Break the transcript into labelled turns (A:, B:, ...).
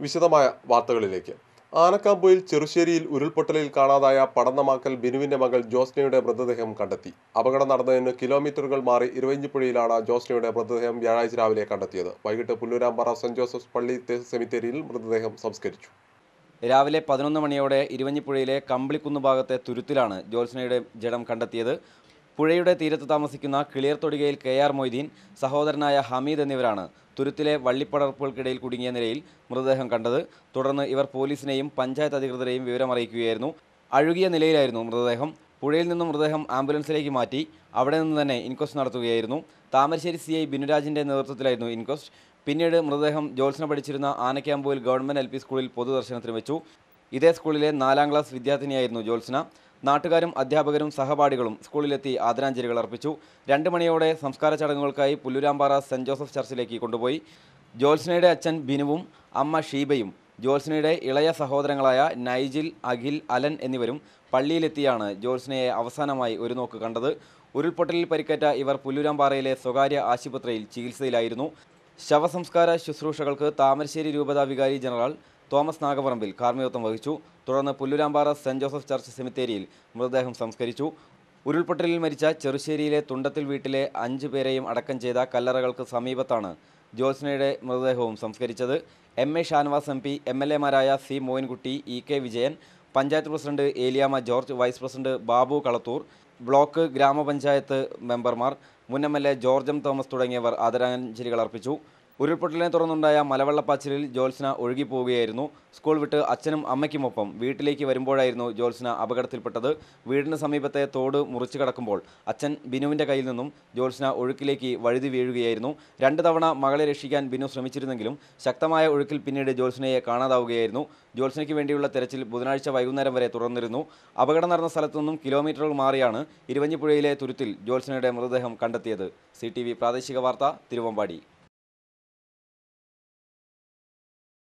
A: വിശദമായ വാർത്തകളിലേക്ക്. ആനക്കാമ്പൊയിൽ ചെറുശ്ശേരിയിൽ ഉരുൾപൊട്ടലിൽ കാണാതായ പടന്നമാക്കൽ ബിനുവിന്റെ മകൾ ജോസ്നയുടെ മൃതദേഹം കണ്ടെത്തി. അപകടം നടന്നതിന് കിലോമീറ്ററുകൾ മാറി ഇരുവഞ്ഞിപ്പുഴയിലാണ് ജോസ്നയുടെ മൃതദേഹം വ്യാഴാഴ്ച രാവിലെ കണ്ടെത്തിയത്. വൈകിട്ട് പുല്ലൂരാമ്പാറ സെന്റ് ജോസഫ് പള്ളി സെമിത്തേരിയിൽ മൃതദേഹം സംസ്കരിച്ചു.
B: രാവിലെ പതിനൊന്ന് മണിയോടെ ഇരുവഞ്ഞിപ്പുഴയിലെ കമ്പിളിക്കുന്ന് ഭാഗത്തെ തുരുത്തിലാണ് ജോത്സനയുടെ ജഡം കണ്ടെത്തിയത്. പുഴയുടെ തീരത്ത് താമസിക്കുന്ന കിളിയർ തൊടികയിൽ കെ ആർ മൊയ്തീൻ സഹോദരനായ ഹമീദ് എന്നിവരാണ് തുരുത്തിലെ വള്ളിപ്പടർപ്പുകൾക്കിടയിൽ കുടുങ്ങിയ നിലയിൽ മൃതദേഹം കണ്ടത്. തുടർന്ന് ഇവർ പോലീസിനെയും പഞ്ചായത്ത് അധികൃതരെയും വിവരമറിയിക്കുകയായിരുന്നു. അഴുകിയ നിലയിലായിരുന്നു മൃതദേഹം. പുഴയിൽ നിന്നും മൃതദേഹം ആംബുലൻസിലേക്ക് മാറ്റി അവിടെ നിന്ന് തന്നെ ഇൻക്വസ്റ്റ് നടത്തുകയായിരുന്നു. താമരശ്ശേരി സി ഐ ബിനുരാജിന്റെ നേതൃത്വത്തിലായിരുന്നു ഇൻക്വസ്റ്റ്. പിന്നീട് മൃതദേഹം ജോത്സന പഠിച്ചിരുന്ന ആനക്യാമ്പൂവിൽ ഗവൺമെന്റ് എൽ പി സ്കൂളിൽ പൊതുദർശനത്തിന് വെച്ചു. ഇതേ സ്കൂളിലെ നാലാം ക്ലാസ് വിദ്യാർത്ഥിനിയായിരുന്നു ജോത്സ്ന നാട്ടുകാരും അധ്യാപകരും സഹപാഠികളും സ്കൂളിലെത്തി ആദരാഞ്ജലികൾ അർപ്പിച്ചു. രണ്ട് മണിയോടെ സംസ്കാര ചടങ്ങുകൾക്കായി പുല്ലുരാമ്പാറ സെന്റ് ജോസഫ് ചർച്ചിലേക്ക് കൊണ്ടുപോയി. ജോത്സ്നയുടെ അച്ഛൻ ബിനുവും അമ്മ ഷീബയും ജോത്സ്നയുടെ ഇളയ സഹോദരങ്ങളായ നൈജിൽ അഖിൽ അലൻ എന്നിവരും പള്ളിയിലെത്തിയാണ് ജോത്സ്നയെ അവസാനമായി ഒരു നോക്ക് കണ്ടത്. ഉരുൾപൊട്ടലിൽ പരിക്കേറ്റ ഇവർ പുല്ലുരാമ്പാറയിലെ സ്വകാര്യ ആശുപത്രിയിൽ ചികിത്സയിലായിരുന്നു. ശവസംസ്കാര ശുശ്രൂഷകൾക്ക് താമരശ്ശേരി രൂപതാ വികാരി ജനറൽ തോമസ് നാഗപറമ്പിൽ കാർമ്മികത്വം വഹിച്ചു. തുടർന്ന് പുല്ലുരാമ്പാറ സെന്റ് ജോസഫ് ചർച്ച് സെമിത്തേരിയിൽ മൃതദേഹം സംസ്കരിച്ചു. ഉരുൾപൊട്ടലിൽ മരിച്ച ചെറുശ്ശേരിയിലെ തുണ്ടത്തിൽ വീട്ടിലെ അഞ്ചു പേരെയും അടക്കം ചെയ്ത കല്ലറകൾക്ക് സമീപത്താണ് ജ്യോത്സ്നയുടെ മൃതദേഹവും സംസ്കരിച്ചത്. M A Shanavas M P M L എമാരായ C Moyinkutty E K Vijayan panchayat president Eliyamma George vice president Babu Kalathur block ഗ്രാമപഞ്ചായത്ത് മെമ്പർമാർ മുൻ M L A George Thomas തുടങ്ങിയവർ ആദരാഞ്ജലികൾ അർപ്പിച്ചു. ഉരുൾപൊട്ടലിനെ തുടർന്നുണ്ടായ മലവെള്ളപ്പാച്ചിലിൽ ജോത്സ്ന ഒഴുകിപ്പോവുകയായിരുന്നു. സ്കൂൾ വിട്ട് അച്ഛനും അമ്മയ്ക്കുമൊപ്പം വീട്ടിലേക്ക് വരുമ്പോഴായിരുന്നു ജോത്സ്ന അപകടത്തിൽപ്പെട്ടത്. വീടിന് സമീപത്തെ തോട് മുറിച്ചു കടക്കുമ്പോൾ അച്ഛൻ ബിനുവിന്റെ കയ്യിൽ നിന്നും ജോത്സ്ന ഒഴുക്കിലേക്ക് വഴുതി വീഴുകയായിരുന്നു. രണ്ട് തവണ മകളെ രക്ഷിക്കാൻ ബിനു ശ്രമിച്ചിരുന്നെങ്കിലും ശക്തമായ ഒഴുക്കിൽ പിന്നീട് ജോത്സ്നയെ കാണാതാവുകയായിരുന്നു. ജോത്സ്നയ്ക്ക് വേണ്ടിയുള്ള തെരച്ചിൽ ബുധനാഴ്ച വൈകുന്നേരം വരെ തുടർന്നിരുന്നു. അപകടം നടന്ന സ്ഥലത്തു നിന്നും കിലോമീറ്ററുകൾ മാറിയാണ് ഇരുവഞ്ഞിപ്പുഴയിലെ തുരുത്തിൽ ജോത്സ്നയുടെ മൃതദേഹം കണ്ടെത്തിയത്. സി പ്രാദേശിക വാർത്ത തിരുവമ്പാടി.